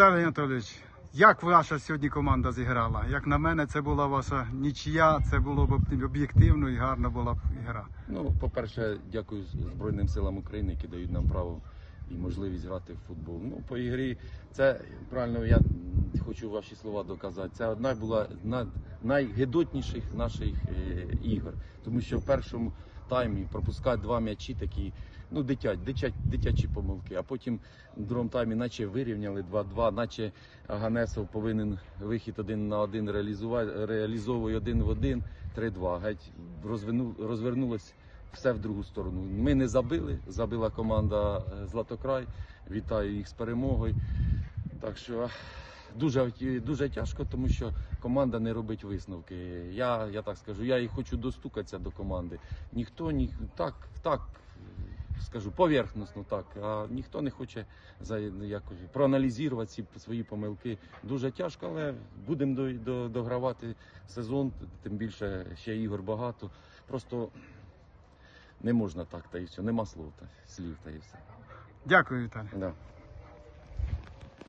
Віталій Анатолійович, як ваша сьогодні команда зіграла? Як на мене, це була ваша нічия, це було б об'єктивно і гарна була б гра. Ну, по-перше, дякую Збройним силам України, які дають нам право і можливість грати в футбол. Ну, по ігрі, це правильно, я хочу ваші слова доказати. Це одна була з найгидотніших наших е, ігор. Тому що в першому таймі пропускати два м'ячі такі, ну, дитять, дитять, дитячі помилки. А потім в другому таймі, наче вирівняли 2-2, наче Ганесов повинен вихід один на один реалізувати, реалізовує один в один, 3-2. Геть розвину, розвернулось все в другу сторону. Ми не забили, забила команда е, Златокрай. Вітаю їх з перемогою. Так що дуже, дуже тяжко, тому що команда не робить висновки. Я, я так скажу, я і хочу достукатися до команди. Ніхто ні так, так скажу, поверхносно так. А ніхто не хоче за якось проаналізувати ці свої помилки. Дуже тяжко, але будемо до, до, догравати сезон. Тим більше ще ігор багато. Просто не можна так, та і все. Нема слов та слів та і все. Дякую, Віталій. Да.